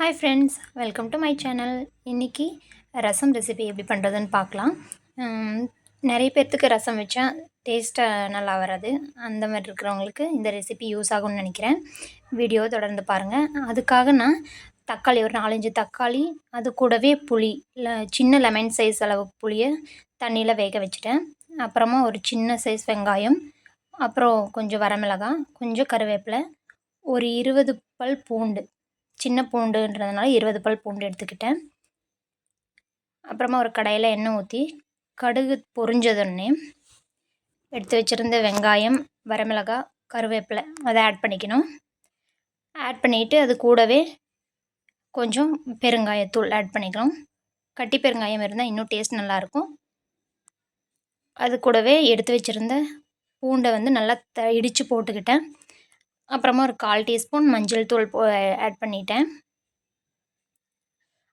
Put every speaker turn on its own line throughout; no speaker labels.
Hi friends welcome to my channel இன்றைக்கி ரசம் recipe எப்படி பண்ணுறதுன்னு பார்க்கலாம். நிறைய பேர்த்துக்கு ரசம் வச்சா டேஸ்ட்டாக நல்லா வராது. அந்த மாதிரி இருக்கிறவங்களுக்கு இந்த ரெசிபி யூஸ் ஆகும்னு நினைக்கிறேன். வீடியோ தொடர்ந்து பாருங்கள் அதுக்காக நான் தக்காளி ஒரு நாலஞ்சு தக்காளி அது கூடவே புளி இல்லை சின்ன லெமன் சைஸ் அளவு புளியை தண்ணியில் வேக வச்சுட்டேன். அப்புறமா ஒரு சின்ன சைஸ் வெங்காயம் அப்புறம் கொஞ்சம் வரமிளகாய் கொஞ்சம் கருவேப்பிலை ஒரு இருபது பல் பூண்டு சின்ன பூண்டுன்றதுனால இருபது பல் பூண்டு எடுத்துக்கிட்டேன். அப்புறமா ஒரு கடையில் எண்ணெய் ஊற்றி கடுகு பொரிஞ்சதுன்னே எடுத்து வச்சுருந்த வெங்காயம் வரமிளகாய் கருவேப்பிலை அதை ஆட் பண்ணிக்கணும். ஆட் பண்ணிவிட்டு அது கூடவே கொஞ்சம் பெருங்காயத்தூள் ஆட் பண்ணிக்கணும் கட்டி பெருங்காயம் இருந்தால் இன்னும் டேஸ்ட் நல்லாயிருக்கும் அது கூடவே எடுத்து வச்சுருந்த பூண்டை வந்து நல்லா த இடித்து போட்டுக்கிட்டேன். அப்புறமா ஒரு கால் டீஸ்பூன் மஞ்சள் தூள் போ ஆட் பண்ணிட்டேன்.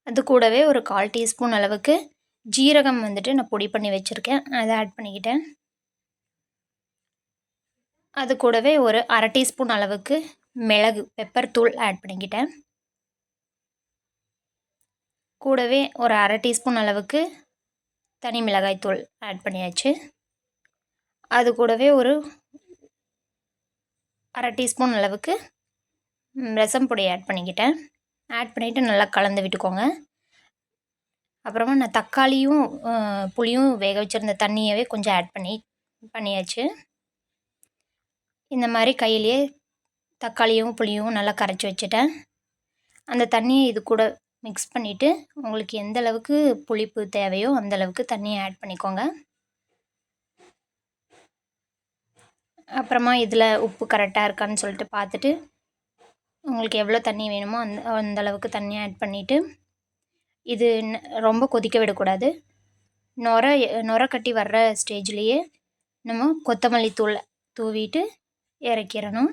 அது கூடவே ஒரு கால் டீஸ்பூன் அளவுக்கு ஜீரகம் வந்துட்டு நான் பொடி பண்ணி வச்சுருக்கேன். அதை ஆட் பண்ணிக்கிட்டேன். அது கூடவே ஒரு அரை டீஸ்பூன் அளவுக்கு மிளகு பெப்பர் தூள் ஆட் பண்ணிக்கிட்டேன். கூடவே ஒரு அரை டீஸ்பூன் அளவுக்கு தனி மிளகாய் தூள் ஆட் பண்ணியாச்சு. அது கூடவே ஒரு அரை டீஸ்பூன் அளவுக்கு ரசம் பொடி ஆட் பண்ணிக்கிட்டேன். ஆட் பண்ணிவிட்டு நல்லா கலந்து விட்டுக்கோங்க. அப்புறமா நான் தக்காளியும் புளியும் வேக வச்சுருந்த தண்ணியவே கொஞ்சம் ஆட் பண்ணி பண்ணியாச்சு. இந்த மாதிரி கையிலேயே தக்காளியும் புளியும் நல்லா கரைச்சி வச்சுட்டேன். அந்த தண்ணியை இது கூட மிக்ஸ் பண்ணிவிட்டு உங்களுக்கு எந்த அளவுக்கு புளிப்பு தேவையோ அந்த அளவுக்கு தண்ணியை ஆட் பண்ணிக்கோங்க. அப்புறமா இதில் உப்பு கரெக்டாக இருக்கான்னு சொல்லிட்டு பார்த்துட்டு உங்களுக்கு எவ்வளோ தண்ணி வேணுமோ அந்த அந்த அளவுக்கு தண்ணி ஆட் பண்ணிவிட்டு இது ரொம்ப கொதிக்க விடக்கூடாது. நுர நுர கட்டி வர்ற ஸ்டேஜ்லேயே நம்ம கொத்தமல்லி தூள் தூவிட்டு இறக்கிடணும்.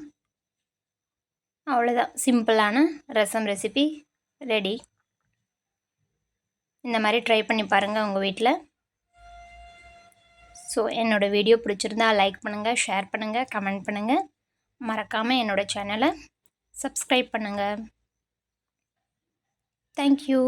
அவ்வளோதான். சிம்பிளான ரசம் ரெசிபி ரெடி இந்த மாதிரி ட்ரை பண்ணி பாருங்கள் உங்கள் வீட்டில். ஸோ என்னோடய வீடியோ பிடிச்சிருந்தா லைக் பண்ணுங்கள் ஷேர் பண்ணுங்கள் கமெண்ட் பண்ணுங்கள் மறக்காமல் என்னோடய சேனலை சப்ஸ்கிரைப் பண்ணுங்கள் தேங்க்யூ